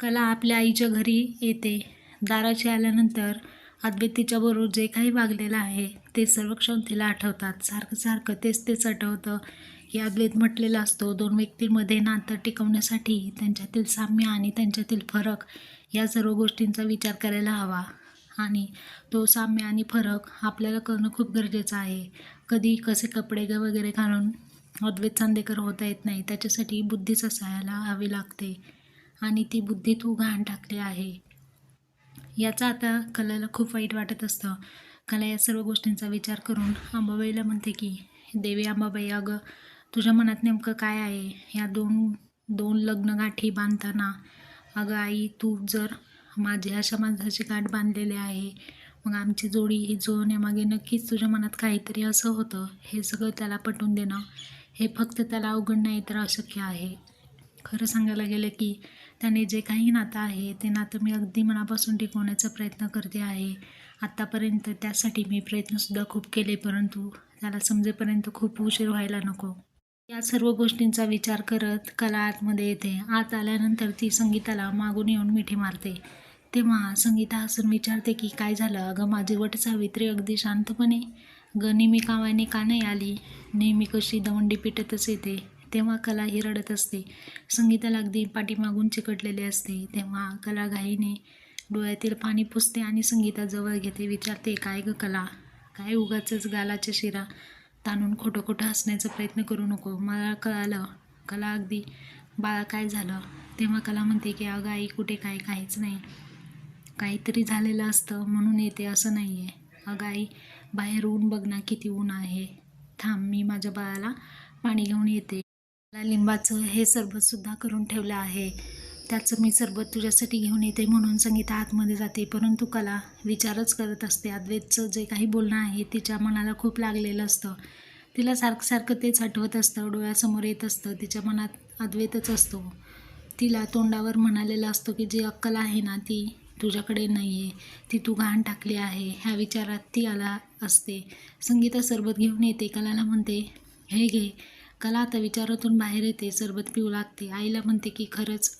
कला आपल्या आईच्या घरी येते. दाराशी आल्यानंतर अद्वैत तिच्याबरोबर जे काही वागलेलं आहे ते सर्व क्षण तिला आठवतात. सारखं सारखं तेच तेच आठवतं. हे अद्वैत म्हटलेला असतो दोन व्यक्तींमध्ये नातं टिकवण्यासाठी त्यांच्यातील साम्य आणि त्यांच्यातील फरक या सर्व गोष्टींचा विचार करायला हवा. आणि तो साम्य आणि फरक आपल्याला करणं खूप गरजेचं आहे. कधी कसे कपडे ग वगैरे घालून अद्वैत चांदेकर होता येत नाही त्याच्यासाठी बुद्धीच असायला हवी लागते. आणि ती बुद्धी तू घाण टाकली आहे. याचा आता कलाला खूप वाईट वाटत असतं. कला या सर्व गोष्टींचा विचार करून अंबाबाईला म्हणते की देवी अंबाबाई अगं तुझ्या मनात नेमकं काय आहे? या दोन दोन लग्न गाठी बांधताना. अगं आई तू जर माझी अशा माणसाची गाठ बांधलेली आहे मग आमची जोडी ही जुळवण्यामागे नक्कीच तुझ्या मनात काहीतरी असं होतं. हे सगळं त्याला पटवून देणं. हे फक्त त्याला अवघड नाही तर अशक्य आहे. खरं सांगायला गेलं की त्याने जे काही नातं आहे ते नातं मी अगदी मनापासून टिकवण्याचा प्रयत्न करते आहे. आत्तापर्यंत त्यासाठी मी प्रयत्नसुद्धा खूप केले परंतु त्याला समजेपर्यंत खूप उशीर व्हायला नको. या सर्व गोष्टींचा विचार करत कला आतमध्ये येते. आत आल्यानंतर ती संगीताला मागून येऊन मिठी मारते. तेव्हा संगीता हसून विचारते की काय झालं? अगं माझी वट सावित्री अगदी शांतपणे? ग नेहमी कामाने का नाही आली? नेहमी कशी दवंडी पिटतच येते. तेव्हा कला ही रडत असते. संगीताला अगदी पाठीमागून चिकटलेले असते. तेव्हा कला घाईने डोळ्यातील पाणी पुसते आणि संगीताजवळ घेते. विचारते काय ग कला? काय उगाच गालाच्या शिरा ताणून खोटं खोटं हसण्याचा प्रयत्न करू नको. मला कळालं कला अगदी बाळा काय झालं? तेव्हा कला म्हणते की अगं आई कुठे काय? काहीच नाही. काहीतरी झालेलं असतं. म्हणून येते असं नाही आहे अगं आई बाहेर ऊन बघ ना किती ऊन आहे. थांब मी माझ्या बाळाला पाणी घेऊन येते. लिंबाचं हे सरबतसुद्धा करून ठेवलं आहे. त्याचं मी सरबत तुझ्यासाठी घेऊन येते म्हणून संगीता आतमध्ये जाते. परंतु कला विचारच करत असते. अद्वैतचं जे काही बोलणं आहे तिच्या मनाला खूप लागलेलं असतं. तिला सारखं सारखं तेच आठवत असतं. डोळ्यासमोर येत असतं. तिच्या मनात अद्वैतच असतो. तिला तोंडावर म्हणालेलं असतो की जी अक्कल आहे ना ती तुझ्याकडे नाही आहे ती तू घाण टाकली आहे. ह्या विचारात ती आला असते. संगीता सरबत घेऊन येते. कलाला म्हणते हे घे. कला आता विचारातून बाहेर येते सरबत पिऊ लागते. आईला म्हणते की खरंच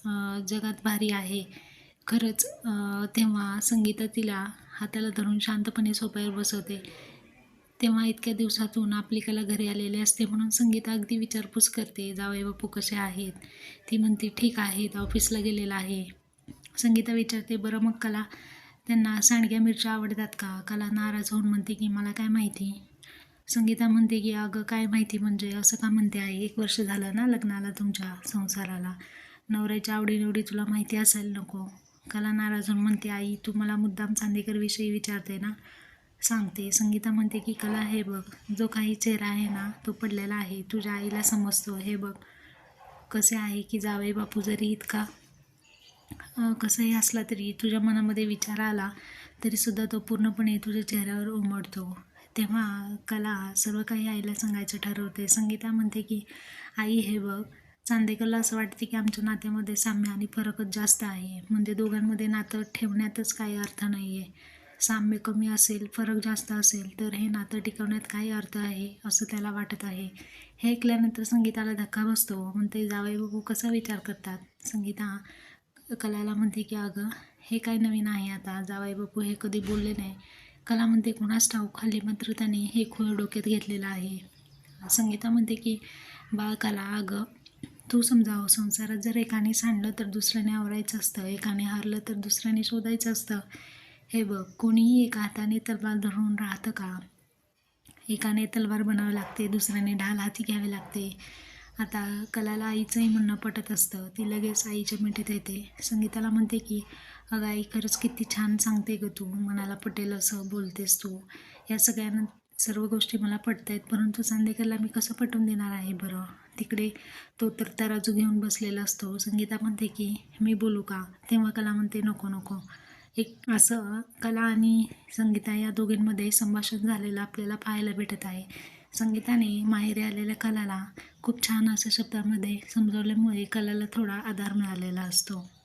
जगात भारी आहे. खरंच तेव्हा संगीता तिला हाताला धरून शांतपणे सोप्यावर बसवते. तेव्हा इतक्या दिवसातून आपली कला घरी आलेली असते म्हणून संगीता अगदी विचारपूस करते जावई बापू कसे आहेत? ती म्हणते ठीक आहेत ऑफिसला गेलेला आहे. संगीता विचारते बरं मग कला त्यांना सांडग्या मिरच्या आवडतात का? कला नाराज होऊन म्हणते की मला काय माहिती? संगीता म्हणते की अगं काय माहिती म्हणजे असं का म्हणते आहे एक वर्ष झालं ना लग्नाला तुमच्या संसाराला. नवऱ्याच्या आवडीनिवडी तुला माहिती असायला नको. कला नाराज होऊन म्हणते आई तू मला मुद्दाम चांदेकरविषयी विचारते ना? सांगते. संगीता म्हणते की कला हे बघ जो काही चेहरा आहे ना तो पडलेला आहे. तुझ्या आईला समजतो. हे बघ कसे आहे की जावे बापू जरी इतका कसंही असला तरी तुझ्या मनामध्ये विचार आला तरीसुद्धा तो पूर्णपणे तुझ्या चेहऱ्यावर उमटतो तेव्हा कला सर्व काही आईला सांगायचं ठरवते. संगीता म्हणते की आई हे बघ चांदेकरला असं वाटते की आमच्या नात्यामध्ये साम्य आणि फरकच जास्त आहे. म्हणजे दोघांमध्ये नातं ठेवण्यातच काही अर्थ नाही आहे साम्य कमी असेल फरक जास्त असेल तर हे नातं टिकवण्यात काही अर्थ आहे असं त्याला वाटत आहे. हे ऐकल्यानंतर संगीताला धक्का बसतो. हो, म्हणते जावई बाबू कसा विचार करतात? संगीता कलाला म्हणते की अगं हे काय नवीन आहे आता. जावई बापू हे कधी बोलले नाही. कला म्हणते कुणास ठाऊक खाली मात्र त्याने हे खोळ डोक्यात घेतलेलं आहे. संगीता म्हणते की बाळकाला अगं तू समजावं संसारात जर एकाने सांडलं तर दुसऱ्याने आवरायचं असतं. एकाने हारलं तर दुसऱ्याने शोधायचं असतं. हे बघ कोणीही एका हाताने तलवार धरून राहतं का? एकाने तलवार बनावी लागते दुसऱ्याने ढाल हाती घ्यावे लागते. आता कलाला आईचंही म्हणणं पटत असतं. ती लगेच आईच्या मिठीत येते. संगीताला म्हणते की अगं आई खरंच किती छान सांगते ग तू. मनाला पटेल असं बोलतेस तू. या सगळ्यांना सर्व गोष्टी मला पटत आहेत परंतु चांदेकरला मी कसं पटवून देणार आहे बरं? तिकडे तो तर तराजू घेऊन बसलेला असतो. संगीता म्हणते की मी बोलू का? तेव्हा कला म्हणते नको नको. एक असं कला आणि संगीता या दोघींमध्ये संभाषण झालेलं आपल्याला पाहायला भेटत आहे. संगीताने माहेरी आलेल्या कलाला खूप छान अशा शब्दामध्ये समजवल्यामुळे कलाला थोडा आधार मिळालेला असतो.